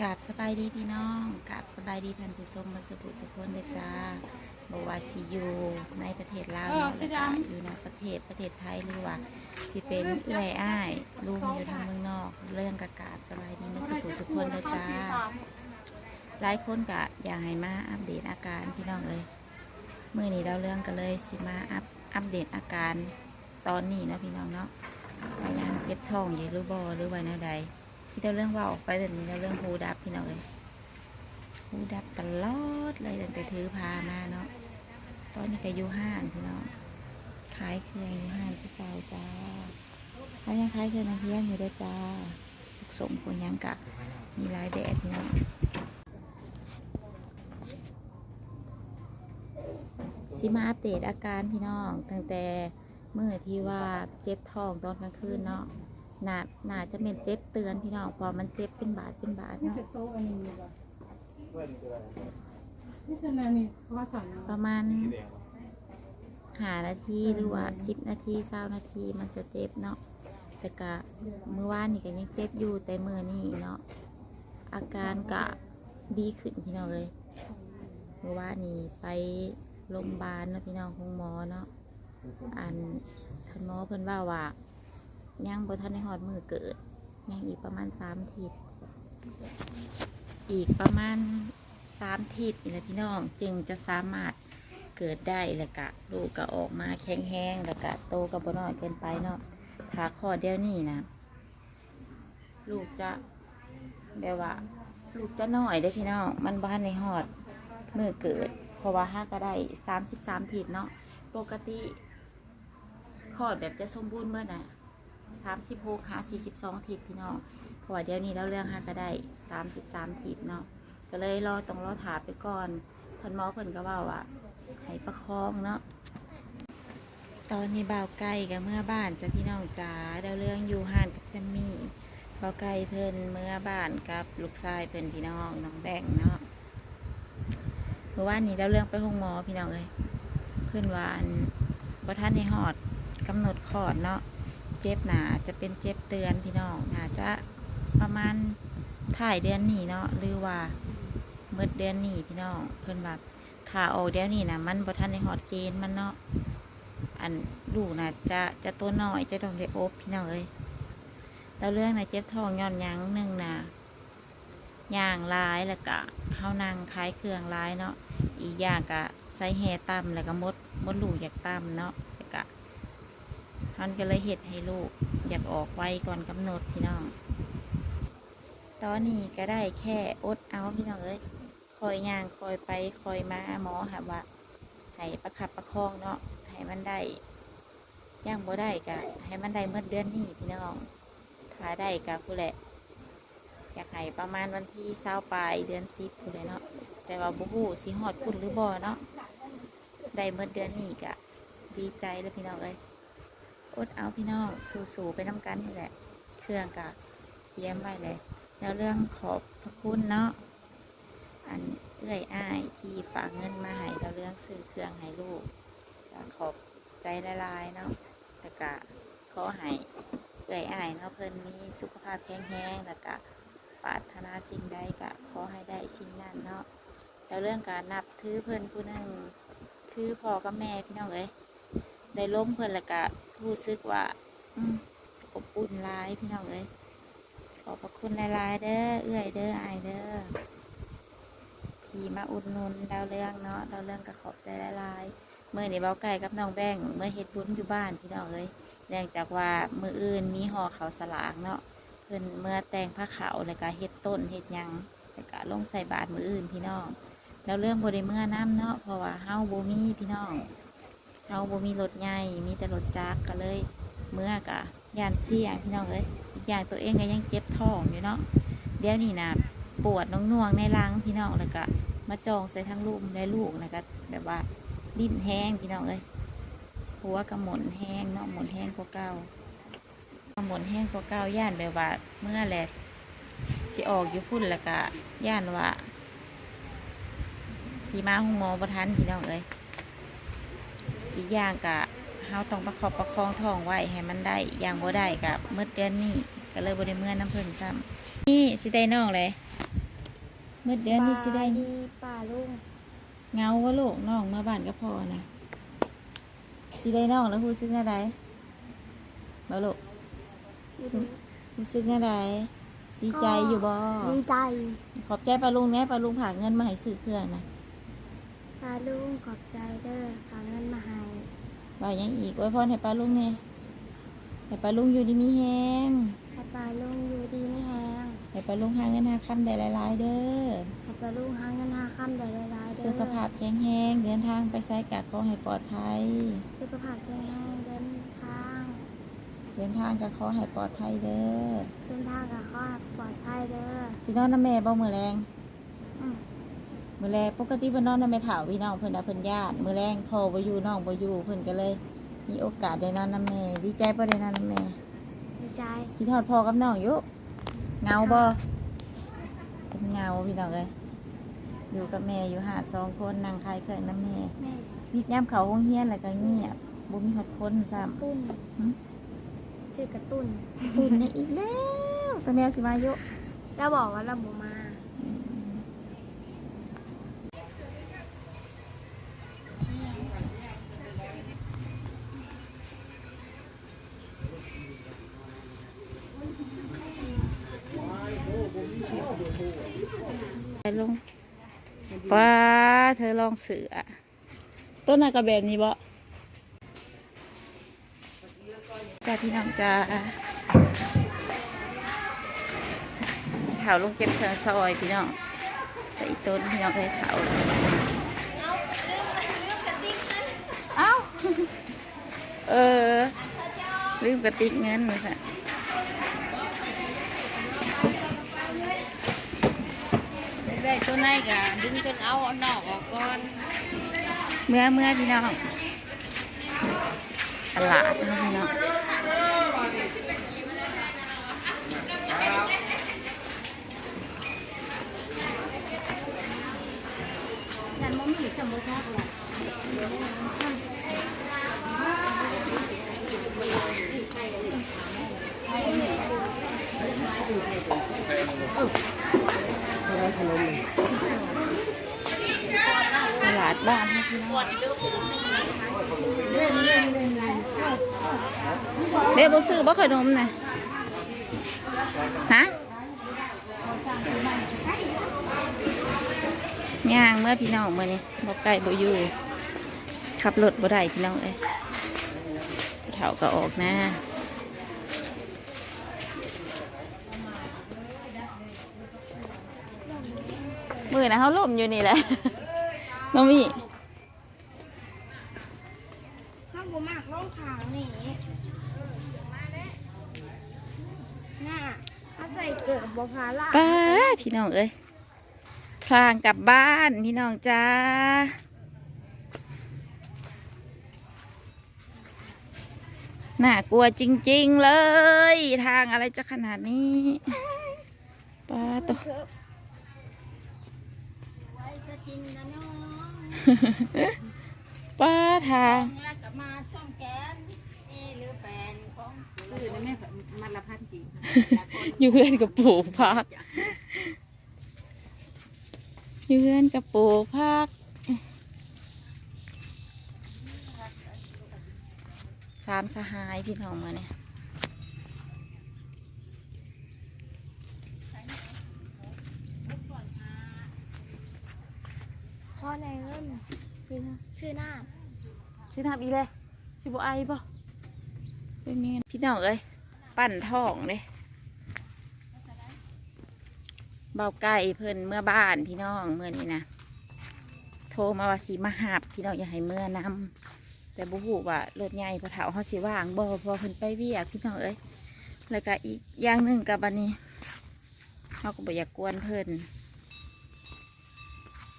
กราบสบายดีพี่น้องกราบสบายดีท่านผู้ชมมาสบุสุคนเลยจ้าบว่าสิอยู่ในประเทศลาวเออเนาะสิแล้วก็ดำอยู่ในประเทศประเทศไทยหรือว่าสิเป็นเอื้อยอ้ายลุงอยู่ทางเมืองนอก เรื่องกะกราบสบายดีมาสบุสุคนเลยจ้าหลายคนกะอยากให้มาอัปเดตอาการพี่น้องเอ้ยเมื่อนี้เราเรื่องกันเลยสิมาอัปอัปเดตอาการตอนนี้เนาะพี่น้องเนาะพยายามเก็บท้องอยู่หรือบอหรือว่าแนวใด ที่เราเรื่องว่าออกไปแบบนี้เราเรื่องหูดับพี่น้องเลยหูดับตลอดเลยตั้งแต่ถือพามาเนาะตอนนี้ก็อยู่ห้างพี่น้องขายเครื่องอยู่ห้างพี่เปาจ้าเขายังขายเครื่องนักเรียนอยู่ด้วยจ้าลูกสมคนยังกะมีหลายแบบพี่น้องสิมาอัปเดตอาการพี่น้องตั้งแต่เมื่อที่ว่าเจ็บท้องตอนกลางคืนเนาะ น่าน่าจะเป็นเจ็บเตือนพี่น้องเพอมันเจ็บเป็นบาดเป็นบาดนี่เนาะคือโต๊ะอันนี้ดีกว่านี่คือนานี่ภาษาประมาณหานาทีหรือว่าสิบนาทีเศร้านาทีมันจะเจ็บเนาะแต่กะเมื่อวานนี่ก็ยังเจ็บอยู่แต่มือนี่เนาะอาการกะดีขึ้นพี่น้องเลย เมื่อวานนี่ไปโรงพยาบาลเนาะพี่น้องของหมอเนาะอันท่านหมอเพิ่นว่าว่า ยังบ่ทันได้หอดมือเกิดยังอีกประมาณสามทิตย์อีกประมาณสามทิศนี่แหละพี่น้องจึงจะสามารถเกิดได้แล้วกะลูกก็ออกมาแข็งแห้งแล้วกะโตกับบน้อยเกินไปเนาะถ้าข้อเดียวนี่นะลูกจะแบบว่า ลูกจะน้อยได้พี่น้องมันบ้านในหอดมือเกิด เพราะว่าห้าก็ได้สามสิบสามทิศเนาะปกติคอดแบบจะสมบูรณ์เมื่อน่ สามสิบหกหาสี่สิบสองทิศพี่น้องเพราะว่าเดี๋ยวนี้เราเรื่องหาก็ได้สามสิบสามทีเนาะก็เลยรอต้องรอถาไปก่อนท่านหมอเพิ่นก็ว่าว่าให้ประคองเนาะตอนนี้บ่าวไก่กับเมื่อบ้านจะพี่น้องจ๋าเราเรื่องอยู่ห่านกับแซมมี่บ่าวไก่เพิ่นเมื่อบ้านกับลูกชายเพิ่นพี่น้องน้องแบงเนาะเมื่อวานนี้เราเรื่องไปห้องหมอพี่น้องเลยเพิ่นวานบ่ท่านในหอดกำหนดคลอดเนาะ เจ็บหนาจะเป็นเจ็บเตือนพี่น้องอาจจะประมาณถ่ายเดือนนี้เนาะหรือว่าเมื่อเดือนนี้พี่น้องเพิ่นแบบถ้าออกเดือนนี้นะมันบ่ทันในฮอดเกณฑ์มันเนาะอันลูนะจะจะตัวน้อยจะต้องได้อบพี่น้องเอ้ยแล้วเรื่องนะเจ็บท้องย้อนยังหนึ่งนะย่างลายแล้วก็เฮานางขายเครื่องลายเนาะอีกอย่างก็ใส่แห่ต่ำแล้วก็มดมดลูกอยากต่ำเนาะ มันก็เลยเห็ดให้ลูก อยากออกไวก่อนกำหนดพี่น้อง ตอนนี้ก็ได้แค่อดเอาพี่น้องเอ้ยคอยย่างคอยไปคอยมาหมอค่ะว่าให้ประคับประคองเนาะให้มันได้ย่างบ่ได้กะให้มันได้เมื่อเดือนนี้พี่น้องถ้าได้กะผู้แหละอยากให้ประมาณวันที่เศร้าปลายเดือนสิบผู้เลยเนาะแต่ว่าบุหูสีหอดคุณหรือบ่เนาะได้เมื่อเดือนนี้กะดีใจเลยพี่น้องเอ้ย อดเอาพี่น้องสู่ๆไปน้ำกันนี่แหละ เครื่องกะเทียมไว้เลย แล้วเรื่องขอบพระคุณเนาะอันเอื้อยอ้ายที่ฝากเงินมาให้แล้วเรื่องซื้อเครื่องให้ลูกขอบใจละลายเนาะแต่กะขอให้เอื้อยอ้ายเนาะเพิ่นมีสุขภาพแข็งแรงแล้วก็ปรารถนาสิ่งใดก็ขอให้ได้สิ่งนั้นเนาะแล้วเรื่องการนับถือเพิ่นผู้หนึงคือพ่อกับแม่พี่น้องเอ้ย ได้ล้มเพื่อนแล้วก็รู้สึกว่าอืมอบอุ่นหลายพี่น้องเอ้ยขอบพระคุณหลายๆเด้อเอื้อยเด้ออายเด้อที่มาอุดหนุนดาวเรื่องเนาะดาวเรื่องก็ขอบใจหลายๆเมื่อนี่เบาไก่กับน้องแบงเมื่อเฮ็ดบุญอยู่บ้านพี่น้องเอ้ยเนื่องจากว่ามืออื่นมีห่อเขาสลากเนาะเพิ่นเมื่อแต่งผ้าขาวแล้วก็เฮ็ดต้นเฮ็ดยังแล้วก็ลงใส่บาตรมืออื่นพี่น้องแล้วเรื่องบริเมื่อน้ำเนาะเพราะว่าเฮ้าโบมี่พี่น้อง เราบ่มีรถใหญ่มีแต่รถจักรก็เลยเมื่อกะยานเสี่ยงพี่น้องเอ้ยอีกอย่างตัวเองก็ยังเจ็บท้องอยู่เนาะเดี๋ยวนี้นะปวดน้องน่วงในรังพี่น้องแล้วก็มาจองใส่ทั้งลูกและลูกนะก็แบบว่าดิ้นแห้งพี่น้องเอ้ยหัวกระหมนแห้งเนาะหมนแห้งกว่าเก่ากระหมนแห้งกว่าเก่าย่านแบบว่าเมื่อแหละสิออกอยู่พุ่นแล้วก็ย่านว่าสีมาห้องหมอประทันพี่น้องเอ้ย อีกอย่างกะเฮาต้องประคอบประคองท้องไว้ให้มันได้อย่างบ่ได้กะเมื่อเดือนนี้ก็เลยบ่ได้เมื่อน้ำเพิ่นซ้ำนี่สิได้น้องเลยมื่อเดือนนี้สิได้บายดีป่าลุงเงาว่าลูกน้องมาบ้านก็พอนะสิได้น้องแล้วรู้สึกแน่ใดบ่ลูกรู้สึกแน่ใดดีใจอยู่บ่ดีใจ ขอบใจปลาลุงแน่ปลาลุงผากเงินมาให้ซื้อเครื่องนะป่าลุงขอบใจเด้อฝากเงินมาให้ ว่าหยังอีกไว้พรให้ปลาลุงแน่ให้ปลาลุงอยู่ดีมีแฮงให้ป่าลุงอยู่ดีไม่แห้งให้ปลาลุงหาเงินหาคำได้หลายๆเด้อให้ป่าลุงหาเงินหาค่ำได้หลายๆเด้อสุขภาพแข็งแรงเดินทางไปไสกะขอให้ปลอดภัย สุขภาพแข็งแรงเดินทางเดินทางก็ขอให้ปลอดภัยเด้อเดินทางกับข้อปลอดภัยเด้อสินอนน้ำแม่บ่มื้อแรงอืม มื้อแรงปกติเพิ่นนอนน้ำแม่เฒ่าพี่น้องเพิ่นน่ะเพิ่นญาติมื้อแรงพ่อบ่อยู่น้องบ่อยู่เพิ่นก็เลย มีโอกาสได้นอนน้ำแม่ดีใจบ่ได้นอนน้ำแม่ดีใจคิดฮอดพ่อกับน้องอยู่เหงาบ่เป็นเหงาพี่น้องเอ้ยอยู่กับแม่อยู่หาดสองคนนั่งคายเครื่องน้ำแม่แม่วิทยามเขาโรงเรียนแล้วก็เงียบบ่มีฮอดคนซ้ำตุ้นหึชื่อกระตุ้นตุ่นอีกแล้วสมัยสิมายุแล้วบอกว่าเราบมา ลงป้าเธอลองเสือต้นน่ะก็แบบนี้บ่จ้าพี่น้องจ้าเถาลงเก็บเครื่องซอยพี่น้องแต่อีต้นพี่น้องเคยเถาเอ้าเออลืมกระติกเงินมาสั่ ได้ตัวไหนกะดึงกันเอาเอานอกออกก่อนเมื่อเมื่อพี่น้องตลาดนะพี่น้องนั่นมันมีสมุนไพรหรอ ตลาดบ้านนะพี่น้องเด็กบ่ซื้อบ่ขนมน่ะฮะย่างเมื่อพี่น้องเมื่อนี้บ่ไกลบ่อยู่ขับรถบ่ได้พี่น้องเอ้ยเถาก็ออกนะ มือนะเขาล่มอยู่นี่แหละน้องมี่ข้าวบุมากร่องขาวนี่น่าถ้าใส่เกิดบัวพาล่าป้าพี่น้องเอ้ยทางกลับบ้านพี่น้องจ้าน่ากลัวจริง ๆ เลย ทางอะไรจะขนาดนี้ป้าตัวไว้ จะจริงนะน้องป้าทางแล้วก็มาซ่อมแกนนี่หรือแฟนของซื้อได้แม่มันละพันกี่อยู่เพื่อนกับปลูกพักอยู่เพื่อนกับปลูกพักสามสหายพี่น้องมาเนี่ย พ่อในเงินชื่อหน้า ชื่น้ำอีเลยชิบไอป่ะเป็นไงพี่น้องเอ้ยปั่นท้องเลยเบาไก่เพิ่นเมื่อบ้านพี่น้องเมื่อนี้นะโทรมาว่าสีมาหาบพี่น้องอย่าให้เมื่อนำแต่บุหูว่ารถใหญ่พอเถาเขาสิว่างบ่พอเพิ่นไปเวียกพี่น้องเอ้ยแล้วก็อีกอย่างหนึ่งกับอันนี้เขาก็บ่อยากกวนเพิ่น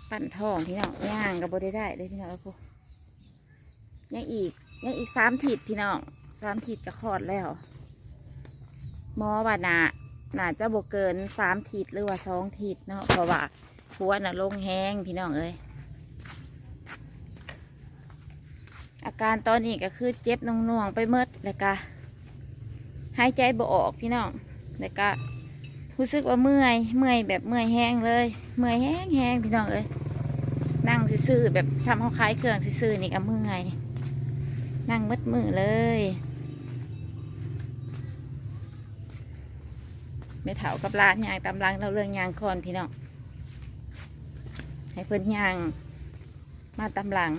ปั่นท้องพี่น้องย่างก็บ่ได้ได้เลยพี่น้องเอ้ย ยังอีกยังอีกสามถิดพี่น้องสามถิดก็คอดแล้วหมอว่าน่ะน่าจะบวเกินสามถิดหรือว่าสองถิดเนาะเพราะว่าหัวน่ะลงแห้งพี่น้องเอ้ยอาการตอนนี้ก็คือเจ็บน่วงๆไปเมดแล้วก็หายใจบ่ออกพี่น้องแล้วก็รู้สึกว่าเมื่อยเมื่อยแบบเมื่อยแห้งเลย เมื่อยแห้งแห้งพี่น้องเอ้ยนั่งซื่อแบบซ้ำเขาคล้ายเครื่องซื่อๆนี่ก็เมื่อยนั่ นั่งมืดมือเลยไม่เถากับร้านยางตำลังเราเรื่องยางคอนพี่น้องให้เพิ่นยางมาตำลัง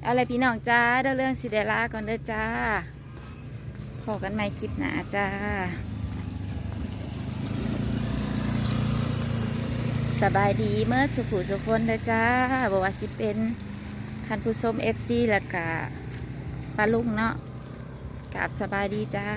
เอาอะไรพี่น้องจ้าเดี๋ยวเรื่องสิเดล่าก่อนเด้อจ้าพอกันใหม่คลิปหนาจ้า สบายดีเมื่อสุขุสุคนนะจ้าบอกว่าสิเป็นท่านผู้ชมเอฟซีและกะปลาลุงเนาะกราบสบายดีจ้า